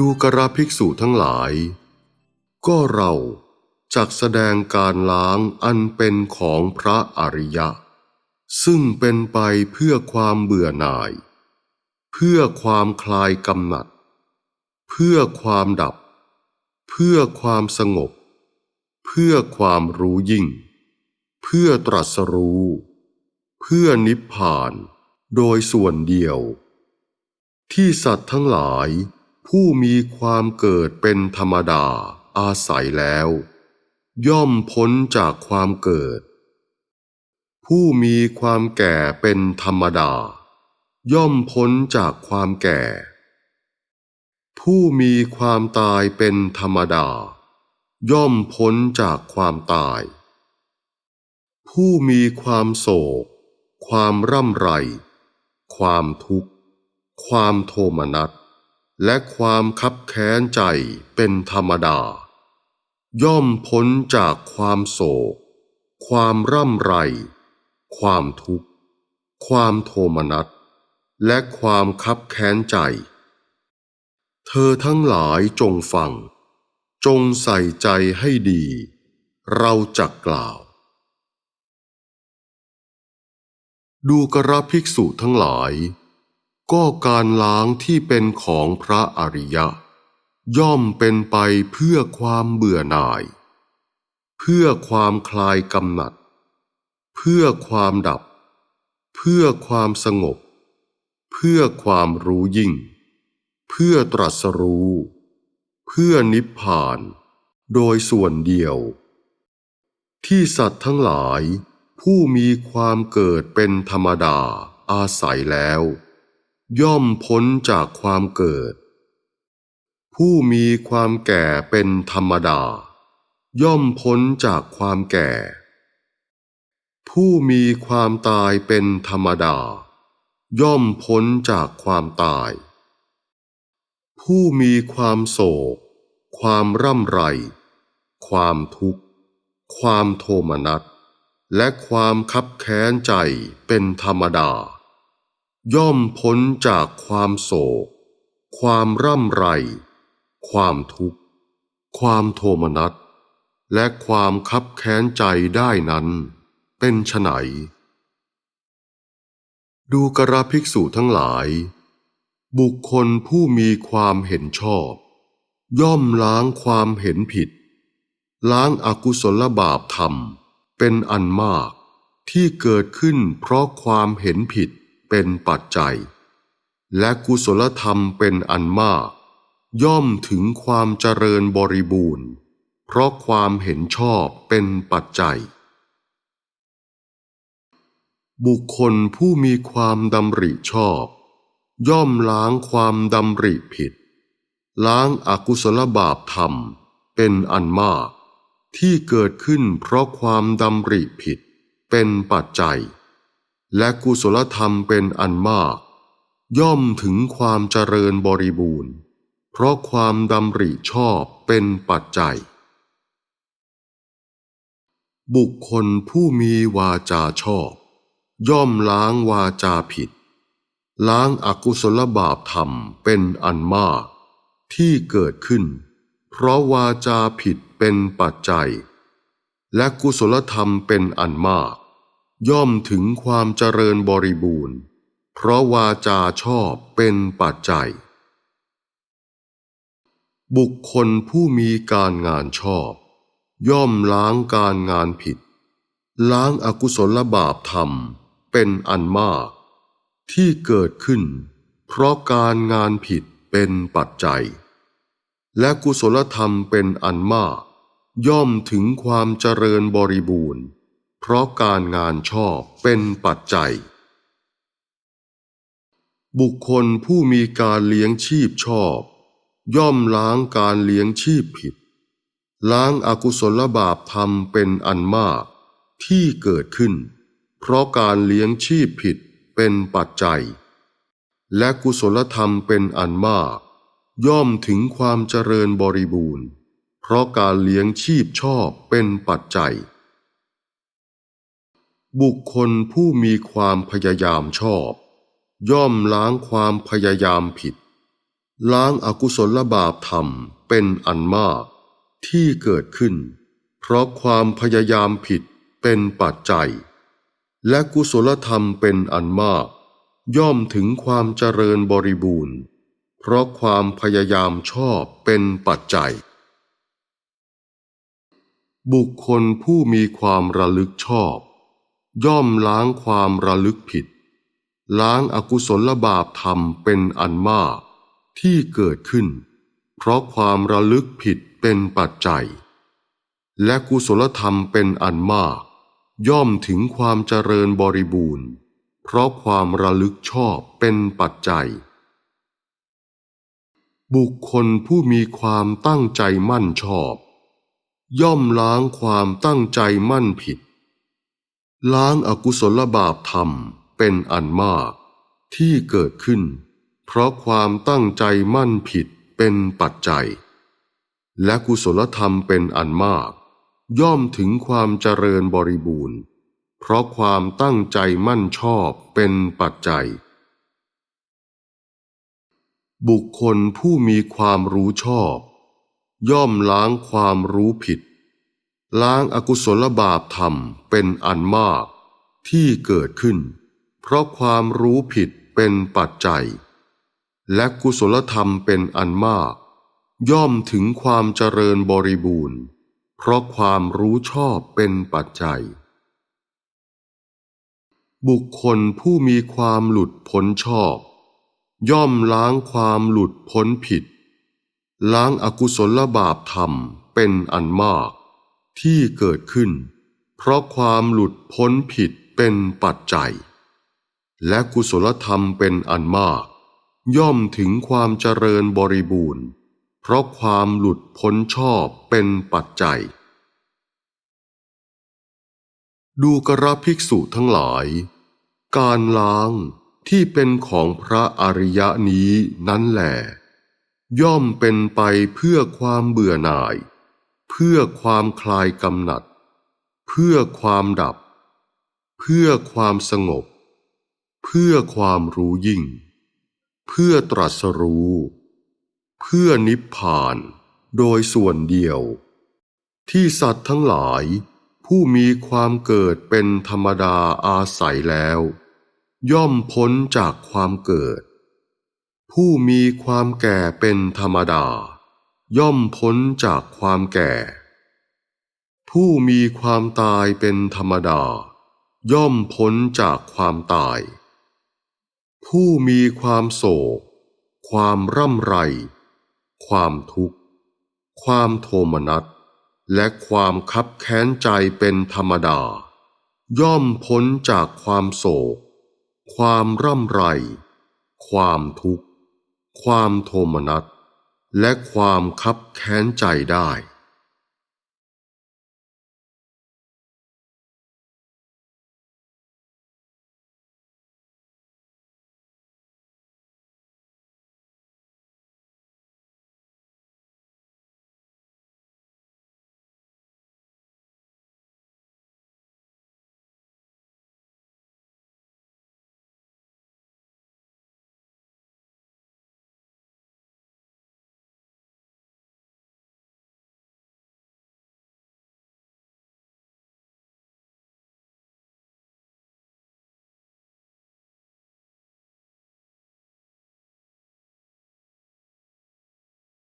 ดูกระภิกษุทั้งหลาย ก็เราจักแสดงการล้างอันเป็นของพระอริยะ ซึ่งเป็นไปเพื่อความเบื่อหน่าย เพื่อความคลายกำหนัด เพื่อความดับ เพื่อความสงบ เพื่อความรู้ยิ่ง เพื่อตรัสรู้ เพื่อนิพพานโดยส่วนเดียว ที่สัตว์ทั้งหลาย ผู้มีความเกิดเป็นธรรมดาอาศัยแล้ว ย่อมพ้นจากความเกิด ผู้มีความแก่เป็นธรรมดา ย่อมพ้นจากความแก่ ผู้มีความตายเป็นธรรมดา ย่อมพ้นจากความตาย ผู้มีความโศก ความร่ำไร ความทุกข์ ความโทมนัส และความคับแค้นใจเป็นธรรมดา ย่อมพ้นจากความโศก ความร่ำไร ความทุกข์ ความโทมนัส และความคับแค้นใจ เธอทั้งหลายจงฟัง จงใส่ใจให้ดี เราจักกล่าว ดูกระภิกษุทั้งหลาย ก็การล้างที่เป็นของพระอริยะ ย่อมเป็นไปเพื่อความเบื่อหน่าย เพื่อความคลายกำหนัด เพื่อความดับ เพื่อความสงบ เพื่อความรู้ยิ่ง เพื่อตรัสรู้ เพื่อนิพพาน โดยส่วนเดียว ที่สัตว์ทั้งหลายผู้มีความเกิดเป็นธรรมดาอาศัยแล้ว ย่อมพ้นจากความเกิด ผู้มีความแก่เป็นธรรมดา ย่อมพ้นจากความแก่ ผู้มีความตายเป็นธรรมดา ย่อมพ้นจากความตาย ผู้มีความโศก ความร่ำไร ความทุกข์ ความโทมนัสและความคับแค้นใจเป็นธรรมดา ย่อมพ้นจากความโศก ความร่ำไร ความทุกข์ ความโทมนัส และความคับแค้นใจได้นั้น เป็นไฉนดูกระภิกษุทั้งหลาย บุคคลผู้มีความเห็นชอบ ย่อมล้างความเห็นผิด ล้างอากุศลบาปธรรมเป็นอันมากที่เกิดขึ้นเพราะความเห็นผิด เป็นปัจจัย และกุศลธรรมเป็นอันมาก ย่อมถึงความเจริญบริบูรณ์ เพราะความเห็นชอบเป็นปัจจัย บุคคลผู้มีความดำริชอบ ย่อมล้างความดำริผิด ล้างอากุศลบาปธรรมเป็นอันมากที่เกิดขึ้นเพราะความดำริผิดเป็นปัจจัย และกุศลธรรมเป็นอันมาก ย่อมถึงความเจริญบริบูรณ์ เพราะความดำริชอบเป็นปัจจัย บุคคลผู้มีวาจาชอบ ย่อมล้างวาจาผิด ล้างอากุศลบาปธรรมเป็นอันมาก ที่เกิดขึ้น เพราะวาจาผิดเป็นปัจจัย และกุศลธรรมเป็นอันมาก ย่อมถึงความเจริญบริบูรณ์ เพราะวาจาชอบเป็นปัจจัย บุคคลผู้มีการงานชอบ ย่อมล้างการงานผิด ล้างอากุศลบาปธรรมเป็นอันมาก ที่เกิดขึ้น เพราะการงานผิดเป็นปัจจัย และกุศลธรรมเป็นอันมาก ย่อมถึงความเจริญบริบูรณ์ เพราะการงานชอบเป็นปัจจัย บุคคลผู้มีการเลี้ยงชีพชอบ ย่อมล้างการเลี้ยงชีพผิด ล้างอากุศลบาปธรรมเป็นอันมากที่เกิดขึ้น เพราะการเลี้ยงชีพผิดเป็นปัจจัย และกุศลธรรมเป็นอันมาก ย่อมถึงความเจริญบริบูรณ์ เพราะการเลี้ยงชีพชอบเป็นปัจจัย บุคคลผู้มีความพยายามชอบ ย่อมล้างความพยายามผิด ล้างอากุศลบาปธรรมเป็นอันมาก ที่เกิดขึ้น เพราะความพยายามผิดเป็นปัจจัย และกุศลธรรมเป็นอันมาก ย่อมถึงความเจริญบริบูรณ์ เพราะความพยายามชอบเป็นปัจจัย บุคคลผู้มีความระลึกชอบ ย่อมล้างความระลึกผิด ล้างอากุศลบาปธรรมเป็นอันมากที่เกิดขึ้น เพราะความระลึกผิดเป็นปัจจัย และกุศลธรรมเป็นอันมาก ย่อมถึงความเจริญบริบูรณ์ เพราะความระลึกชอบเป็นปัจจัย บุคคลผู้มีความตั้งใจมั่นชอบ ย่อมล้างความตั้งใจมั่นผิด ล้างอากุศลบาปธรรมเป็นอันมาก ที่เกิดขึ้น เพราะความตั้งใจมั่นผิดเป็นปัจจัย และกุศลธรรมเป็นอันมาก ย่อมถึงความเจริญบริบูรณ์ เพราะความตั้งใจมั่นชอบเป็นปัจจัย บุคคลผู้มีความรู้ชอบ ย่อมล้างความรู้ผิด ล้างอากุศลบาปธรรมเป็นอันมาก ที่เกิดขึ้น เพราะความรู้ผิดเป็นปัจจัย และกุศลธรรมเป็นอันมาก ย่อมถึงความเจริญบริบูรณ์ เพราะความรู้ชอบเป็นปัจจัย บุคคลผู้มีความหลุดพ้นชอบ ย่อมล้างความหลุดพ้นผิด ล้างอากุศลบาปธรรมเป็นอันมาก ที่เกิดขึ้น เพราะความหลุดพ้นผิดเป็นปัจจัย และกุศลธรรมเป็นอันมาก ย่อมถึงความเจริญบริบูรณ์ เพราะความหลุดพ้นชอบเป็นปัจจัย ดูกระภิกษุทั้งหลาย การล้างที่เป็นของพระอริยะนี้นั้นแหลย่อมเป็นไปเพื่อความเบื่อหน่าย เพื่อความคลายกำหนัด เพื่อความดับ เพื่อความสงบ เพื่อความรู้ยิ่ง เพื่อตรัสรู้ เพื่อนิพพานโดยส่วนเดียว ที่สัตว์ทั้งหลายผู้มีความเกิดเป็นธรรมดาอาศัยแล้ว ย่อมพ้นจากความเกิด ผู้มีความแก่เป็นธรรมดา ย่อมพ้นจากความแก่ ผู้มีความตายเป็นธรรมดา ย่อมพ้นจากความตาย ผู้มีความโศก ความร่ำไร ความทุกข์ ความโทมนัส และความคับแค้นใจเป็นธรรมดา ย่อมพ้นจากความโศก ความร่ำไร ความทุกข์ ความโทมนัส และความคับแค้นใจได้